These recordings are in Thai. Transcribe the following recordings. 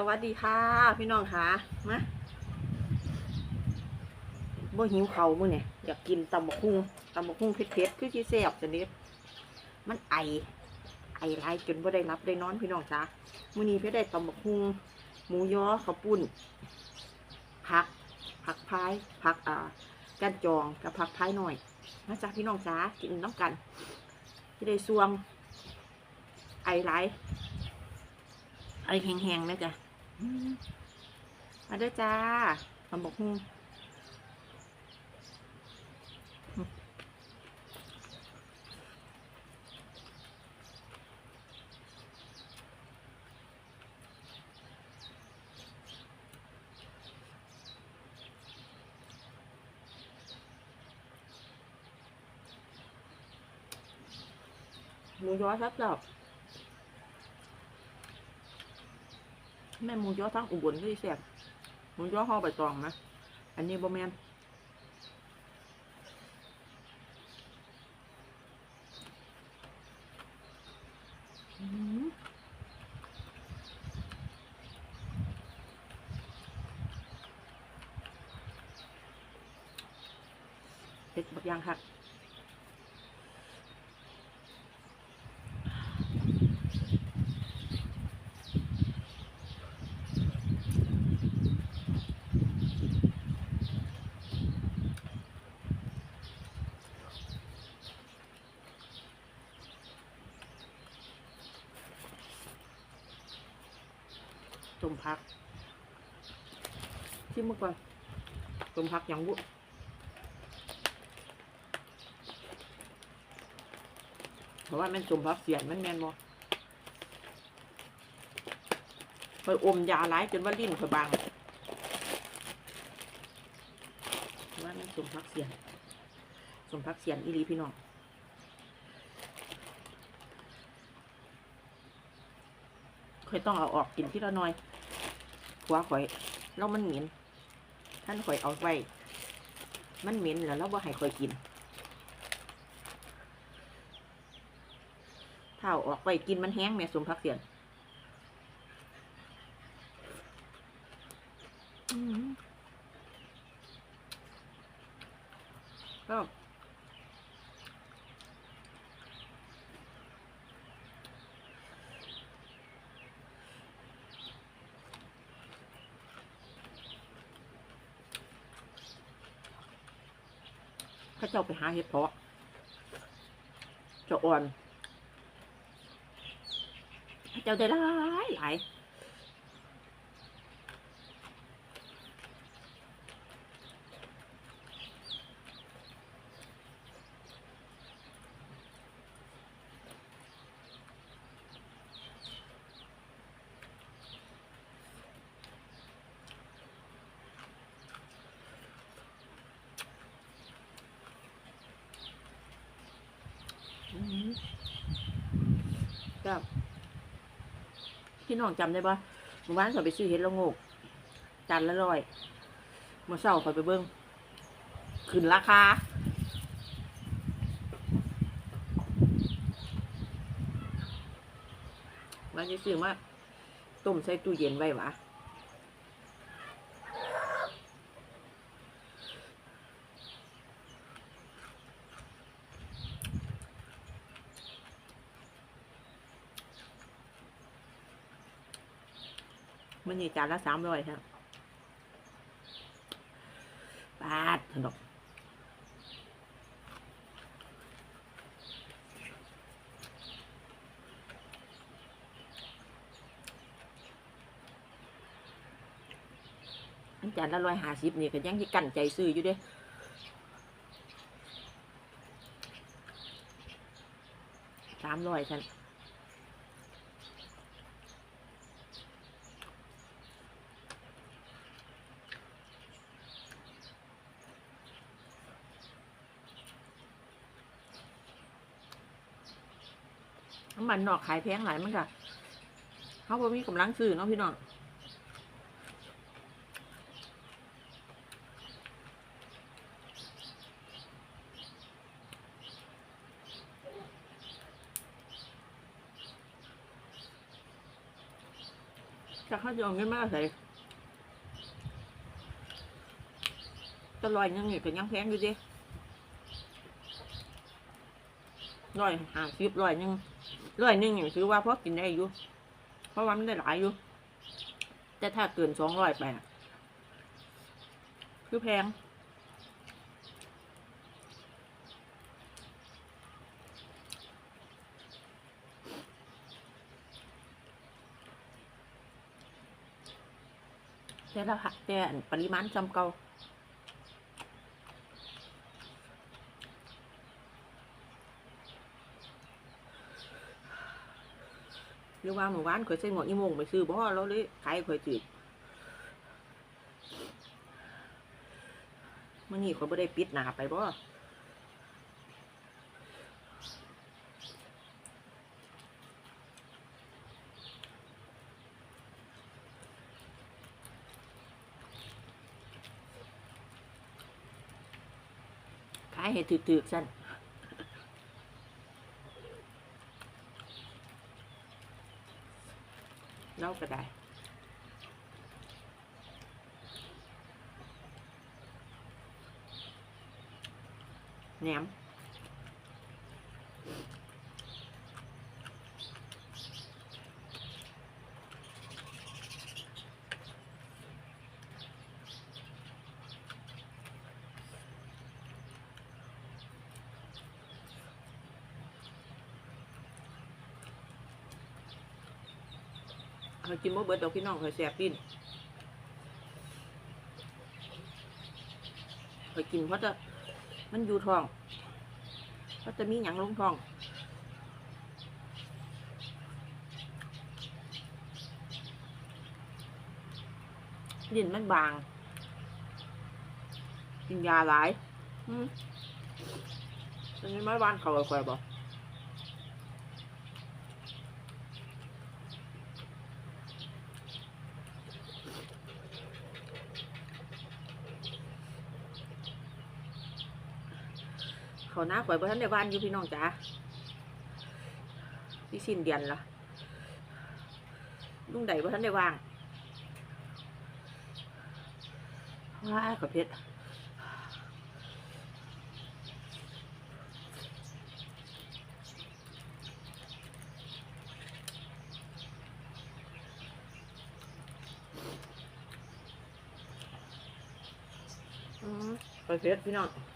สวัสดีค่ะ พี่น้องค่ะมาบ่หิวเขาวมื้อเนี่ยอยากกินตำบักหุ่งตำบักหุ่งเผ็ดๆคือสิแซ่บจังนี้มันไอ ไอหลจนบ่ได้รับได้นอนพี่น้องจ้ามื้อนี้เพิ่ได้ตำบักหุ่งหมูยอข้าวปุ้นผักผักพายผักอ่าก้นจองกับผักพายหน่อยมาจ้าพี่น้องจ้ากินน้ำกันที่ได้ซวงไอหลไอแห้งๆนะจ๊ะ มาด้อจ้าตำบกหุ่งหมูย้อยครับจ้ะ แม่หมูยอทั้งอุบลที่แซ่บหมูยอห่อใบตองนะอันนี้บ่แมนเผ็ดบักยางค่ะ พักชิมมาก่อนสมพักยังบุเพราะว่ามันสมพักเสียนมันแมนบ่ไปอมยาหลายจนว่าลิ้นเผยบางเพราะว่ามันสมพักเสียนสมพักเสียนอีหลีพี่น้องค่อยต้องเอาออกกินที่ละน้อย หัวข่อยแล้วมันเหม็นท่านข่อยเอาไว้ มันเหม็นแล้วเราบ่ให้ข่อยกินถ้าเอาออกไปกินมันแห้งแม่สมพักเสียนก็ ข้าเจ้าไปหาเห็ดเพาะเจะอ่อนข้าเจ้าได้หลายหลายอืม ก็พี่น้องจำได้ปะเมื่อวานเขาไปซื้อเห็ดละโงกจานละร้อยเมื่อเช้าเขาไปเบิ้งขึ้นราคาวันจะซื้อมาต้มใส่ตู้เย็นไว้หวะ มันนี่จานละสามร้อยครับบาทดอกอันจานละร้อยห้าสิบนี่ก็ยังที่กั้นใจซื้ออยู่เด้สามร้อยท่าน น้ำมันนอกขายแพงหลายมันค่ะเขาบ่มีกำลังซื้อเนาะพี่น้องจะเขาจะเอาเงินมาใส่จะลอยยังนี่ก็ยังแพงอยู่ดิร้อยหาสิบร้อยหนึ่ง ร้อยหนึ่งอย่างถือว่าพอกินได้อยู่ เพราะว่ามันได้หลายอยู่ แต่ถ้าเกินสองร้อยไปอะคือแพงแต่ละผักแต่ปริมาณจำเก่า รือว่าหมู่บ้านข่อยใส่หมวกอีโมงไปซื้อบ่แล้วเลยขายข่อยจืดมื่อนี้ข่อยบ่ได้ปิดหนาไปบ่ขายให้ถือๆสั่น เล่าก็ได้แหนม เอากินบ่เบิดดอกพี่น้องเคยแสบปิ้นเคยกินเพราะจะมันอยู่ท้องเพราะจะมีหยังลงท้องดินมันบาง กินยาหลายอืมตอนนี้ไม่บ้านเขาคอยบอก เขาหน้าข่อยบ่ทันได้บ้านอยู่พี่น้องจ๋าที่สิ้นเดือนละลุงใดบ่ทันได้ว่างว้าขอเพชรอืมขอเพชรพี่น้อง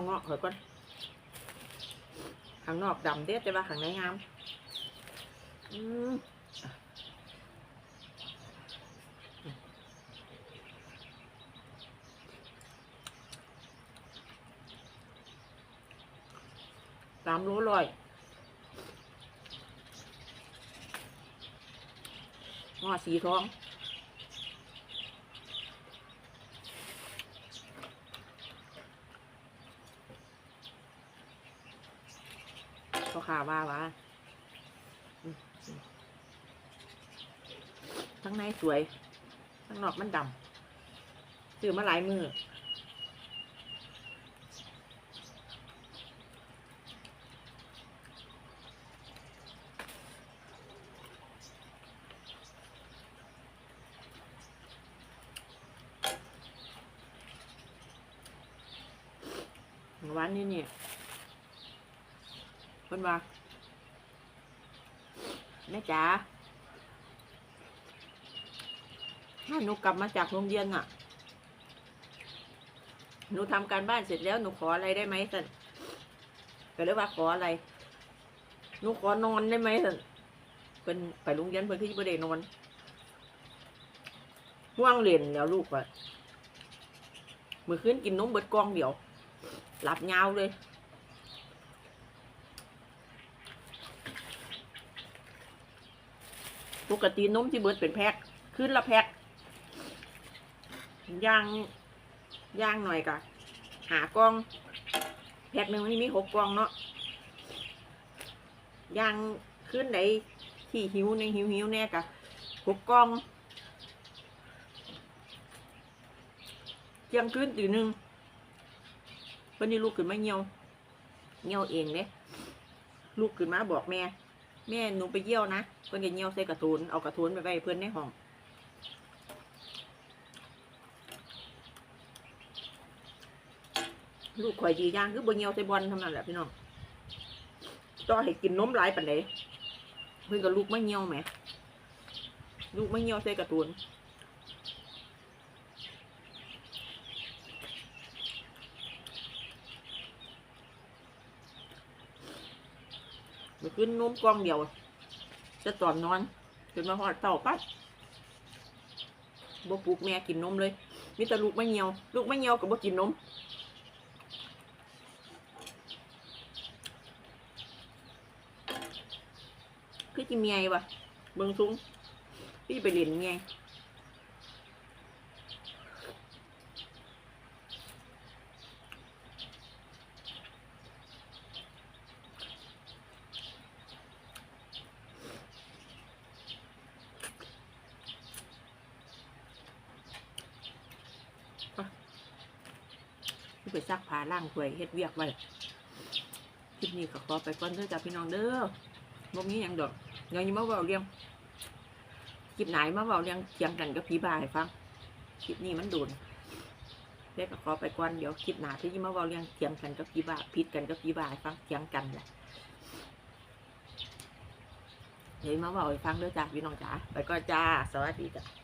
เท่าเงาะเหรอก่อนข้างนอกดำเด็ดแต่ว่าข้างในงามอืมสามโลร้อยงอสีทอง ป่าว่าว่าทั้งในสวย ทั้งนอกมันดำซื้อมาหลายมือวันนี้เนี่ย เพิ่นว่าแม่จ๋าถ้าหนูกลับมาจากโรงเรียนน่ะ หนูทำการบ้านเสร็จแล้วหนูขออะไรได้ไหมสันก็เลยว่าขออะไร หนูขอนอนได้ไหมสันเพิ่นไปโรงเรียนเพิ่นคือบ่ได้นอนห่วงเรียนแล้วลูกว่ามื้อคืนกินนมเบิดกองเดียว หลับยาวเลย ปกตินมที่เบิดเป็นแพ็คขึ้นละแพ็คย่างย่างหน่อยกะหากล่อง แพ็คหนึ่งมันมีหกกล่องเนาะย่างขึ้นไหนที่หิวในหิวหิวแน่กะหกกล่องเที่ยงคืนตีหนึ่งเพิ่นนี่ลูกขึ้นมาเหี่ยวเงี้ยวเองเด้ลูกขึ้นมาบอกแม่ แม่หนูไปเยี่ยวนะเพื่อนจะเยี่ยวใส่กระทุนเอากระทุนไปไว้เพื่อนในห้องลูกข่อยดีย่างคือบเยี่ยวใส่บอลเท่านั้นแหละพี่น้องต่อให้กินนมหลายปันใดเพื่อนก็ลูกไม่เงี่ยวแหมลูกไม่เงี่ยวใส่กระทุน กินขึ้นนมกล่องเดียว จะตอนนอนจนมาหอดเต่าปั๊บบ่ปลุกแม่กินนมเลยมีแต่ลูกไม่เงียว ลูกไม่เงียวกับบ่กินนมคือจิเมียวะเบิ่งซุ้งพี่ไปเล่นเมีย พี่ไปซักผ้าล่างถ้วยเฮ็ดเวียกไว้คลิปนี้ก็ขอไปก่อนเด้อจ้าพี่น้องเด้อบ่มีหยังดอกเดี๋ยวนี้มาเบาเรียงคลิปไหนมาเบาเรียงเถียงกันกับพี่บายฟังคลิปนี้มันโดนเด็กก็ขอไปก่อนเดี๋ยวคลิปหน้าที่จะมาเบาเรียงเถียงกันกับพี่บายพิดกันกับพี่บายฟังเถียงกันแหละเดี๋ยวมาเบาให้ฟังเด้อจ้าพี่น้องจ๋าไปก่อนจ้าสวัสดีจ้า